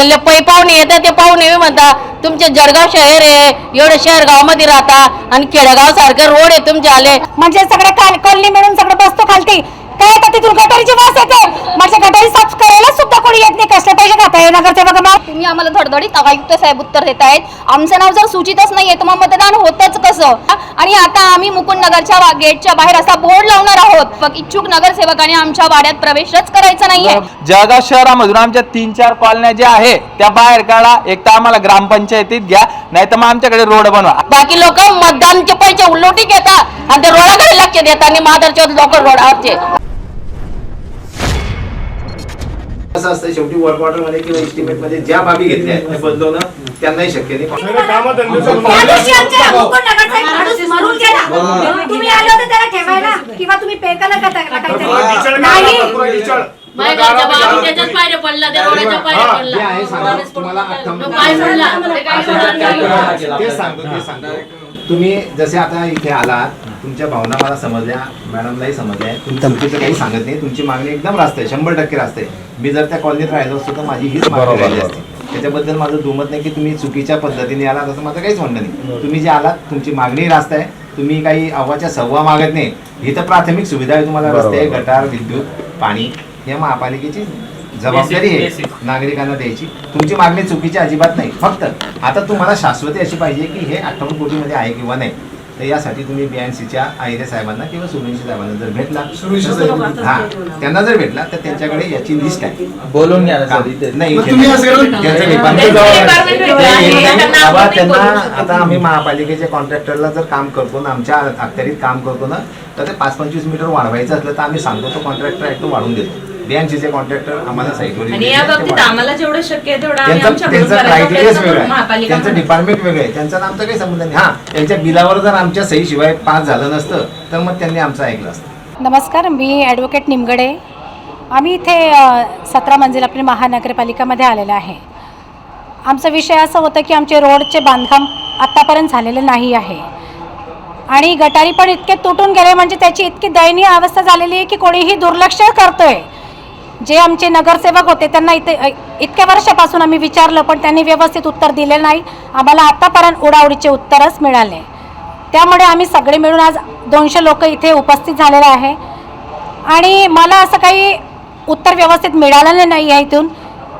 त्याला पै पाहुणे येतात ते पाहुणे बी म्हणता तुमचे जळगाव शहर आहे एवढं शहर गावामध्ये राहता आणि खेडेगाव सारखे रोड आहे तुमचे आले. म्हणजे सगळे काल कॉलनी मिळून सगळं बसतो खालती. काय आता तिथून गटारीची वास येते? म्हणजे गटारी साफ करायला सुद्धा कोणी येत नाही कसले पैसे खाताय नगरसेवक मग. तुम्ही आम्हाला धडधडीत आयुक्त साहेब उत्तर देत आहेत आमचं नाव जर सूचितच नाहीये तर मग मतदान होतच आणि आता आम्ही मुकुंद नगरच्या वा- गेटच्या बाहेर असा बोर्ड लावणार आहोत. फक्त इच्छुक नगरसेवकाने आमच्या वाड्यात प्रवेशच करायचा नाहीये. जळगाव शहरामधून आमच्या तीन चार कॉलन्या ज्या आहे त्या बाहेर काढा. एक तर आम्हाला ग्रामपंचायतीत घ्या नाही तर मग आमच्याकडे रोड बनवा. बाकी लोक मतदानचे पैसे उलटी घेतात आणि ते रोडाकडे लक्ष देतात आणि मादरचे लोक रोडावरचे. असं असतं शेवटी वर्क ऑर्डरमध्ये किंवा एस्टिमेटमध्ये ज्या बाबी घेतल्या आहेत त्या बदलवणं त्यांनाही शक्य नाही. त्या दिवशी आमच्या मुकुंद नगरचा एक माणूस मरून गेला तुम्ही आले होते त्याला ठेवायला किंवा तुम्ही पे केलं का त्याला काहीतरी? नाही. माझ्या बाबा त्याच्यात पायऱ्या पडला त्या रोडाच्या पायऱ्या जे पडला आहे सांगा तुम्हाला तो पाय पडला ते काही होणार नाही. तेच सांगतो ते सांगतो. तुम्ही जसे आता इथे आलात तुमच्या भावना मला समजल्या मॅडमलाही समजल्या. तुम्ही चुकीचं काही सांगत नाही. तुमची मागणी एकदम रास्त आहे शंभर टक्के रास्त आहे. मी जर त्या कॉलनीत राहिलो असतो तर माझी हीच मागणी राहिली असती. त्याच्याबद्दल माझं दुमत नाही की तुम्ही चुकीच्या पद्धतीने आलात असं माझं काहीच म्हणणं नाही. तुम्ही जे आलात तुमची मागणी रास्त आहे. तुम्ही काही अव्वाच्या सव्वा मागत नाही. इथं प्राथमिक सुविधा आहे तुम्हाला रस्ते गटार विद्युत पाणी. हे महापालिकेची जबाबदारी आहे. नागरिकांना द्यायची. तुमची मागणी चुकीची अजिबात नाही. फक्त आता तुम्हाला शाश्वती अशी पाहिजे की हे अठ्ठावन्न कोटीमध्ये आहे किंवा नाही तर यासाठी तुम्ही बीएनसीच्या आयरे साहेबांना किंवा सुरेंशी साहेबांना जर भेटला हा त्यांना जर भेटला तर त्यांच्याकडे याची लिस्ट आहे. बोलून घ्या नाही त्यांना. आता आम्ही महापालिकेच्या कॉन्ट्रॅक्टरला जर काम करतो ना आमच्या अखत्यारीत काम करतो ना तर ते पाच पंचवीस मीटर वाढवायचं असलं तर आम्ही सांगतो तो कॉन्ट्रॅक्टर आहे तो वाढवून देतो. बीएनसीचे कॉन्ट्रॅक्टर आम्हाला साईटवर आणि या बाबतीत आम्हाला जेवढं शक्य आहे तेवढं आम्ही त्यांचं आमच्याकडून त्यांचं करायचा क्रायटेरियाच प्रयत्न वेगळं करू. आहे. महापालिका त्यांचं म्हणून. डिपार्टमेंट वेगळं आहे. त्यांचं आमचं काही संबंध नाही. हा त्यांच्या बिलावर जर आमच्या सहीशिवाय पास झालं नसतं तर मग त्यांनी आमचं ऐकलं असतं. नमस्कार मी ॲडव्होकेट निमगडे. आम्ही इथे सतरा मंजिल आपली महानगरपालिकामध्ये आलेलं आहे. आमचा विषय असं होतं की आमचे रोडचे बांधकाम आत्तापर्यंत झालेले नाही आहे. आणि गटारी पण इतके तुटून गेले म्हणजे त्याची इतकी दयनीय अवस्था झालेली आहे की कोणीही दुर्लक्ष करतोय. जे आमचे नगरसेवक होते त्यांना इथे इतक्या वर्षापासून आम्ही विचारलं पण त्यांनी व्यवस्थित उत्तर दिले नाही. आम्हाला आत्तापर्यंत उडावडीचे उत्तरच मिळाले. त्यामुळे आम्ही सगळे मिळून आज दोनशे लोक इथे उपस्थित झालेले आहे. आणि मला असं काही उत्तर व्यवस्थित मिळालेलं नाही आहे इथून.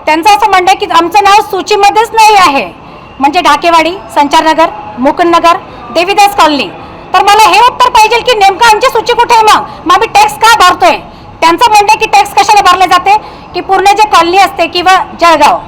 त्यांचं असं म्हणणं आहे की आमचं नाव सूचीमध्येच नाही आहे. म्हणजे ढाकेवाडी संचारनगर मुकुंदनगर देवीदास कॉलनी. तर मला हे उत्तर पाहिजे की नेमकं आमची सूची कुठे आहे मग? मग आम्ही टॅक्स का भरतोय? त्यांचं म्हणणं की टॅक्स कशाला भरले जाते? की पूर्ण जे कॉलनी असते किंवा जळगाव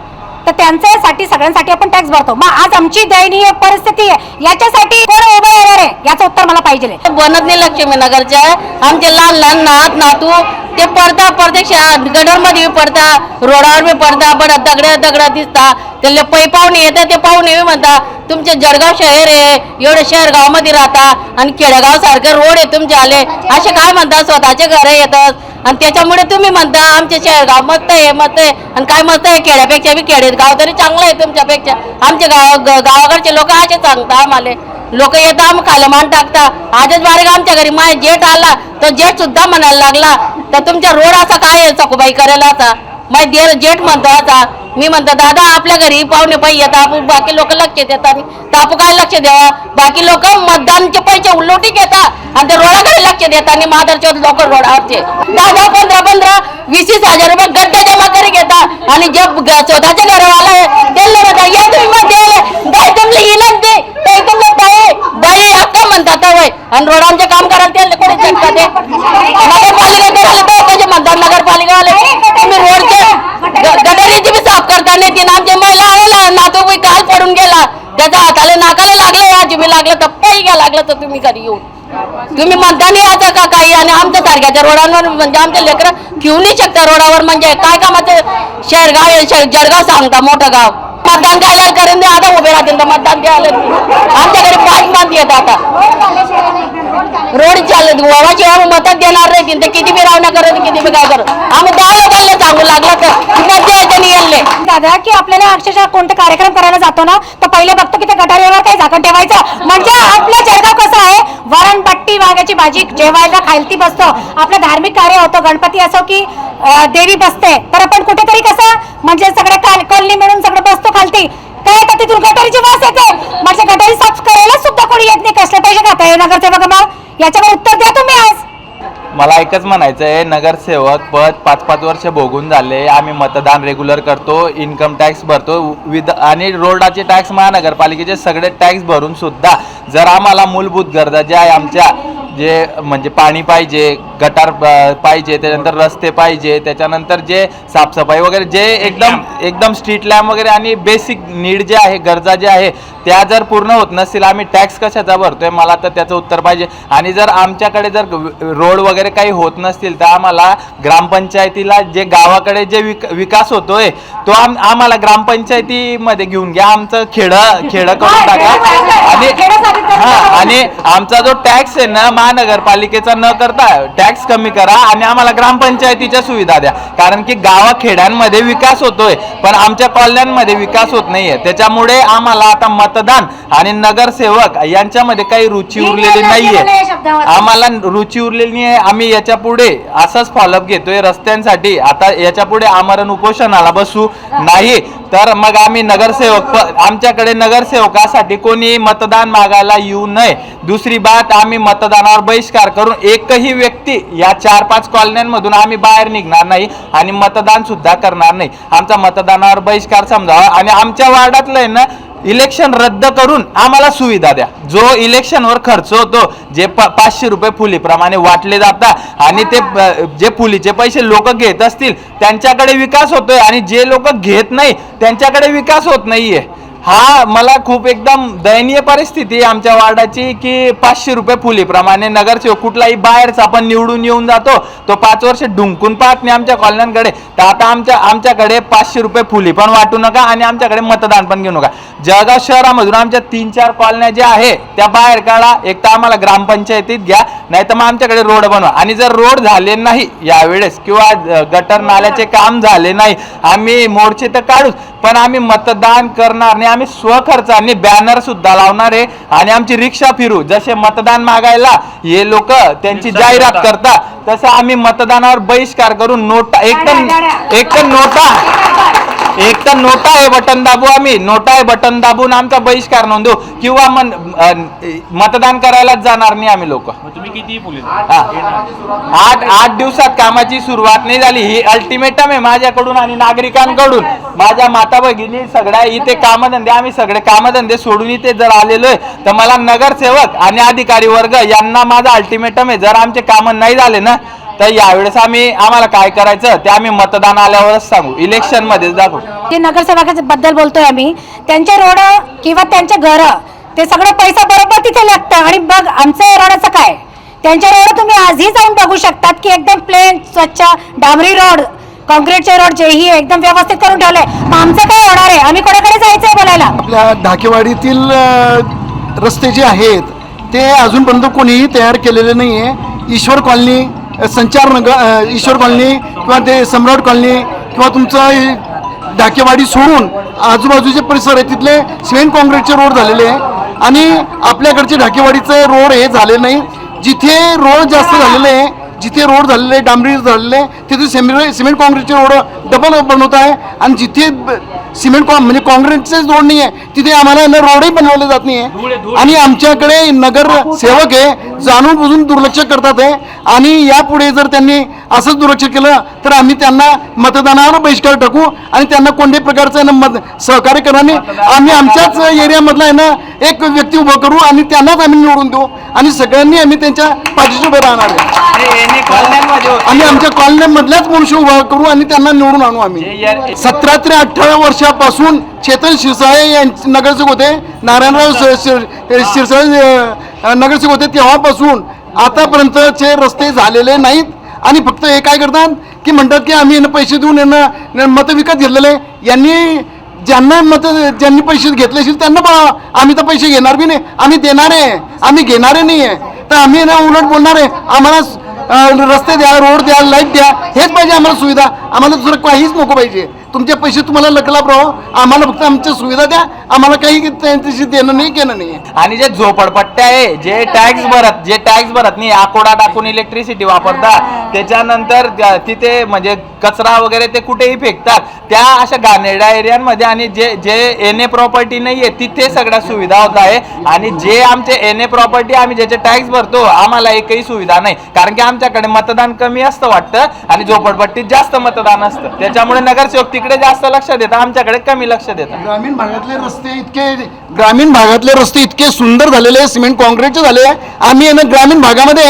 तर त्यांच्यासाठी सगळ्यांसाठी आपण टॅक्स भरतो मग आज आमची दयनीय परिस्थिती आहे. याच्यासाठी कोण उभं येणार आहे? याचं उत्तर मला पाहिजे बनत नाही लक्ष्मी नगरच्या आमचे लहान लहान नात नातू ते पडता प्रत्यक्ष गडरमध्ये पडता रोडावर बी पडता बड दगड्या दगड दिसता. त्याला पै पाहुणे येतात ते पाहुणे म्हणता तुमचे जळगाव शहर आहे एवढं शहर गावामध्ये राहता आणि खेडेगाव सारखे रोड आहे तुमचे आले असे काय म्हणता? स्वतःचे घर येतात. आणि त्याच्यामुळे तुम्ही म्हणता आमचे शहर गाव मस्त आहे मस्त आहे. आणि काय मस्त आहे खेड्यापेक्षा बी खेडे गाव तरी चांगलं आहे तुमच्यापेक्षा. आमचे गाव ग- गावाकडचे लोक असे सांगता आम्हाला. लोक येतात आम खायला मान टाकता. आजच बारीक आमच्या घरी माय जेठ आला तर जेठ सुद्धा म्हणायला लागला. तर तुमच्या रोड असा काय आहे सखूबाई करायला असा? माय देर म्हणतो आता मी म्हणतो दादा आपल्या घरी पाहुणे पाई येतात आपण बाकी लोक लक्ष देतात. तर आपण काय लक्ष द्यावा? बाकी लोक मतदानचे पैसे उलटी घेतात आणि ते रोडाकडे लक्ष देतात आणि मादरचे लोक रोडावरचे. दहा पंधरा पंधरा वीस वीस हजार रुपये गड्डा जमा करी घेतात आणि जे ग- स्वतःच्या घरवाला आहे त्यांना म्हणतात या तुम्ही मध्ये बाई तुमले इलाज दे ते तुमले बाई बाई हक्का म्हणतात वय आणि रोडांचे काम करायला त्यांना कोणी शकतात ते नगरपालिका करायला तर कसे म्हणतात नगरपालिकावाले तुम्ही रोडचे ग- गटारीची बी साफ करता नाही ती आमच्या महिला आलेला नातू बी काल पडून गेला त्याच्या हाताला नाकाला लागलं या तुम्ही लागलं तर पायी घ्या लागलं तर तुम्ही घरी येऊन. तुम्ही म्हणता नाही आता का काही? आणि आमच्या सारख्याच्या रोडांवर म्हणजे आमच्या लेकरं घेऊ नाही शकता रोडावर. म्हणजे काय कामाचं? शेरगाव आहे, जळगाव सांगता मोठं गाव. मतदान द्यायला करेन दे आता उभे राहतील तर मतदान द्यायला आमच्याकडे पाच मात येत आता. रोड चालत गोवाची आम्ही मतात देणार नाही ते किती बी रावणा करत किती बी काय करत आम्ही दहा लोकांना सांगू लागलं तर. मध्य येते दादा की आपल्याला अक्षरशः कोणता कार्यक्रम करायला जातो ना तर पहिले बघतो की त्या गटारीवर काही झाकण ठेवायचं. म्हणजे आपलं जळगाव कसं आहे? वरणपट्टी वांग्याची भाजी जेवायला खालती बसतो. आपलं धार्मिक कार्य होतं. गणपती असो की देवी बसते. तर आपण कुठेतरी कसं म्हणजे सगळे कॉलनी मिळून सगळं बसतो खालती. काय तर तिथून गटारीची वास येते? म्हणजे गटारी साफ करायला सुद्धा कोणी येत नाही. कसले पैसे खाताय नगरसेवक मग याच्यावर उत्तर द्या तुम्ही आज. मला एकच म्हणायचं आहे नगरसेवक पद पाच पाच वर्ष भोगून झाले आम्ही मतदान रेग्युलर करतो इन्कम टॅक्स भरतो विद आणि रोडाचे टॅक्स महानगरपालिकेचे सगळे टॅक्स भरून सुद्धा जर आम्हाला मूलभूत गरजा ज्या आहे आमच्या जे म्हणजे पाणी पाहिजे गटार पाहिजे त्याच्यानंतर रस्ते पाहिजे त्याच्यानंतर जे साफसफाई वगैरे जे एकदम एकदम स्ट्रीट लॅम्प वगैरे आणि बेसिक नीड जे आहे गरजा ज्या आहे त्या जर पूर्ण होत नसतील आम्ही टॅक्स कशाचा भरतोय? मला तर त्याचं उत्तर पाहिजे. आणि जर आमच्याकडे जर रोड वगैरे काही होत नसतील तर आम्हाला ग्रामपंचायतीला जे गावाकडे जे विक विकास होतोय तो आम आम्हाला ग्रामपंचायतीमध्ये घेऊन घ्या. आमचं खेडं खेडं करून टाका. आणि हा आणि आमचा जो टॅक्स आहे ना महानगरपालिकेचा न करता टॅक्स कमी करा आणि आम्हाला ग्रामपंचायतीच्या सुविधा द्या. कारण की गावा खेड्यांमध्ये विकास होतोय पण आमच्या कॉलन्यांमध्ये विकास होत नाहीये. त्याच्यामुळे आम्हाला आता मतदान आणि नगरसेवक यांच्यामध्ये काही रुची उरलेली नाहीये. आम्हाला रुची उरलेली नाही आहे आम्ही याच्यापुढे असंच फॉलोअप घेतोय रस्त्यांसाठी. आता याच्यापुढे आमरण उपोषणाला बसू नाही. तर मग आम्ही नगरसेवक आमच्याकडे नगरसेवकासाठी कोणी मतदान मागायला येऊ नये. दुसरी बात आम्ही मतदानावर बहिष्कार करून एकही व्यक्ती या चार पाच कॉलन्यांमधून आम्ही बाहेर निघणार नाही आणि मतदान सुद्धा करणार नाही. आमचा मतदानावर बहिष्कार समजावा आणि आमच्या वार्डातलं आहे ना इलेक्शन रद्द करून आम्हाला सुविधा द्या. जो इलेक्शनवर खर्च होतो जे पाचशे रुपये फुलीप्रमाणे वाटले जातात आणि ते जे फुलीचे पैसे लोक घेत असतील त्यांच्याकडे विकास होतोय आणि जे लोक घेत नाही त्यांच्याकडे विकास होत नाहीये. हा मला खूप एकदम दयनीय परिस्थिती आहे आमच्या वार्डाची की पाचशे रुपये फुलीप्रमाणे नगरसेवक कुठलाही बाहेरचा आपण निवडून येऊन जातो तो पाच वर्ष ढुंकून पाहत नाही आमच्या कॉलन्यांकडे तर आता आमच्या आमच्याकडे पाचशे रुपये फुली पण वाटू नका आणि आमच्याकडे मतदान पण घेऊ नका. जळगाव शहरामधून आमच्या तीन चार कॉलन्या ज्या आहे त्या बाहेर काढा. एक तर आम्हाला ग्रामपंचायतीत घ्या नाही तर मग आमच्याकडे रोड बनवा. आणि जर रोड झाले नाही यावेळेस किंवा गटर नाल्याचे काम झाले नाही आम्ही मोर्चे तर काढूच. पण आम्ही मतदान करणार नाही. आम्ही स्वखर्चाने बॅनर सुद्धा लावणार आहे. आणि आमची रिक्षा फिरू. जसे मतदान मागायला हे लोक त्यांची जाहिरात करतात तसं आम्ही मतदानावर बहिष्कार करून नोटा एक तर एक तर नोटा. एक तर नोटा आहे बटन दाबू आम्ही. नोटा आहे बटन दाबून आमचा बहिष्कार नोंदवू. किंवा मन मतदान करायलाच जाणार नाही आम्ही लोक. तुम्ही किती आठ आठ दिवसात कामाची सुरुवात नाही झाली. ही अल्टिमेटम आहे माझ्याकडून आणि नागरिकांकडून. माझ्या माता भगिनी सगळ्या इथे कामधंदे आम्ही सगळे कामधंदे सोडून इथे जर आलेलो आहे तर मला नगरसेवक आणि अधिकारी वर्ग यांना माझा अल्टिमेटम आहे. जर आमचे कामं नाही झाले ना तर यावेळेस आम्ही आम्हाला काय करायचं ते आम्ही मतदान आल्यावरच सांगू. इलेक्शन मध्येच दाखवू. जे नगरसेवकाबद्दल बोलतोय आम्ही. त्यांचे रोड किंवा त्यांचे घर ते सगळं पैसा बरोबर तिथे लागतं. आणि बघ आमचं रोडाचं काय? त्यांच्या रोड तुम्ही आजही जाऊन बघू शकतात की एकदम प्लेन स्वच्छ डांबरी रोड कॉन्क्रीटचे रोड जेही एकदम व्यवस्थित करून ठेवलंय. मग आमचं काय होणार आहे? आम्ही कोणाकडे जायचंय बोलायला? आपल्या ढाकेवाडीतील अ, रस्ते जे आहेत ते अजूनपर्यंत कोणीही तयार केलेले नाही आहे ईश्वर कॉलनी संचार नगर ईश्वर कॉलनी किंवा ते सम्राट कॉलनी किंवा तुमचं ढाकेवाडी सोडून आजूबाजूचे परिसर आहे तिथले सिमेंट कॉन्क्रीटचे रोड झालेले आहे. आणि आपल्याकडचे ढाकेवाडीचे रोड हे झाले नाही. जिथे रोड जास्त झालेले आहे जिथे रोड झालेले डांबरी झालेले आहे, तिथे सिमेंट सिमेंट कॉन्क्रीटचे रोड डबल बनवत आहे आणि जिथे सिमेंट कॉन म्हणजे कॉन्क्रीटचेच रोड नाही आहे तिथे आम्हाला ना रोडही बनवले जात नाही आहे आणि आमच्याकडे नगर सेवक आहे जाणून बुजून दुर्लक्ष करतात आहे आणि यापुढे जर त्यांनी असंच दुर्लक्ष केलं तर आम्ही त्यांना मतदानावर बहिष्कार टाकू आणि त्यांना कोणत्याही प्रकारचं आहे ना मत सहकार्य करणार नाही. आम्ही आमच्याच एरियामधला आहे ना एक व्यक्ती उभं करू आणि त्यांनाच आम्ही निवडून देऊ. आणि सगळ्यांनी आम्ही त्यांच्या पाठीशी उभे राहणार आहे. आम्ही आमच्या कॉलनीमधल्याच मनुष्य उभा करू आणि त्यांना निवडून आणू आम्ही. सतरा ते अठरा वर्षापासून चेतन शिरसाळे यांचे नगरसेवक होते नारायणराव शिरसाळे नगरसेवक होते तेव्हापासून. आतापर्यंतचे रस्ते झालेले नाहीत आणि फक्त हे काय करतात की म्हणतात की आम्ही यांना पैसे देऊन यांना मतं विकत घेतलेले यांनी ज्यांना मत ज्यांनी पैसे घेतले असतील त्यांना पहा आम्ही तर पैसे घेणार बी नाही. आम्ही देणारे आहे. आम्ही घेणारे नाही आहे तर आम्ही ना उलट बोलणार आहे. आम्हाला रस्ते द्या रोड द्या लाइट द्या हेच पाहिजे आम्हाला सुविधा. आम्हाला दुसरं काहीच नको पाहिजे. तुमचे पैसे तुम्हाला लकलाप राहो आम्हाला फक्त आमच्या सुविधा द्या. आम्हाला काही त्यांच्याशी देणं नाही घेणं नाही. आणि जे झोपडपट्ट्या आहे जे टॅक्स भरत जे टॅक्स भरत नाही आकोडा टाकून इलेक्ट्रिसिटी वापरतात. त्याच्यानंतर त्या- तिथे म्हणजे कचरा वगैरे ते कुठेही फेकतात. त्या अशा गानेडा एरियांमध्ये आणि जे जे एन ए प्रॉपर्टी नाही आहे तिथे सगळ्या सुविधा होत आहे. आणि जे आमचे एन ए प्रॉपर्टी आम्ही ज्याचे टॅक्स भरतो आम्हाला एकही सुविधा नाही. कारण की आमच्याकडे मतदान कमी असतं वाटतं आणि झोपडपट्टीत जास्त मतदान असतं. त्याच्यामुळे नगरसेवक तिकडे जास्त लक्ष देतात आमच्याकडे कमी लक्ष देतात. ग्रामीण भागातले रस्ते इतके ग्रामीण भागातले रस्ते इतके सुंदर झालेले आहे सिमेंट कॉन्क्रीटचे झाले. आहे आम्ही ना ग्रामीण भागामध्ये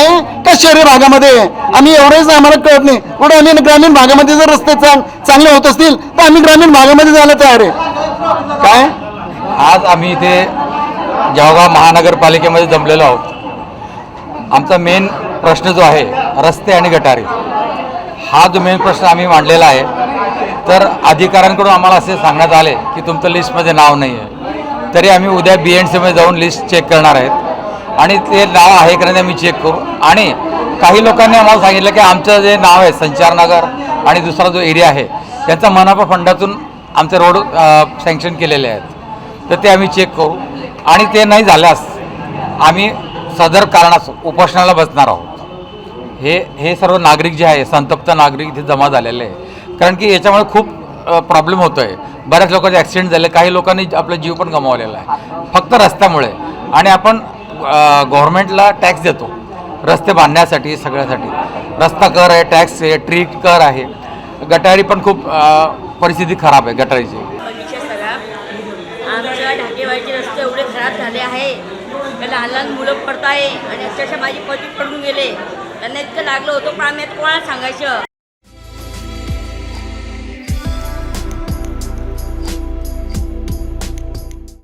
का शहरी भागामध्ये आम्ही एवढेच आम्हाला कळत नाही. म्हणून आम्ही ग्रामीण भागामध्ये जर रस्ते चांगले होत असतील तर आम्ही ग्रामीण भागामध्ये जायला तयार आहे. काय? आज आम्ही इथे जळगाव महानगरपालिकेमध्ये जमलेलो आहोत. आमचा मेन प्रश्न जो आहे रस्ते आणि गटारी हा जो मेन प्रश्न आम्ही मांडलेला आहे तर अधिकाऱ्यांकडून आम्हाला असे सांगण्यात आले की तुमचं लिस्टमध्ये नाव नाही आहे तरी आम्ही उद्या बी एन सीमध्ये जाऊन लिस्ट चेक करणार आहेत. आणि ते नाव आहे का नाही ते आम्ही चेक करू. आणि काही लोकांनी आम्हाला सांगितलं की आमचं जे नाव आहे संचारनगर आणि दुसरा जो एरिया आहे त्यांचा मनापा फंडातून आमचे रोड सँक्शन केलेले आहेत. तर ते आम्ही चेक करू. आणि ते नाही झाल्यास आम्ही सदर कारणास उपोषणाला बसणार आहोत. हे हे सर्व नागरिक जे आहे संतप्त नागरिक इथे जमा झालेले आहे कारण की याच्यामुळे खूप प्रॉब्लेम होतो आहे बऱ्याच लोकांचे ॲक्सिडेंट झाले. काही लोकांनी आपला जीव पण गमावलेला आहे. फक्त रस्त्यामुळे. आणि आपण गव्हर्नमेंटला टॅक्स देतो. रस्ते बांधण्यासाठी सगळ्यासाठी. रस्ता कर आहे टॅक्स आहे ट्री कर आहे. गटारी पण खूप परिस्थिती खराब आहे गटारीची. आमच्या ढाकेवाडीचे रस्ते एवढे खराब झाले आहे. लहान लहान मुलं पडत आहे आणि अक्षरशः माझी पती पडून गेले. त्यांना इतकं लागलं होतं पण आम्ही कोणाला सांगायचं?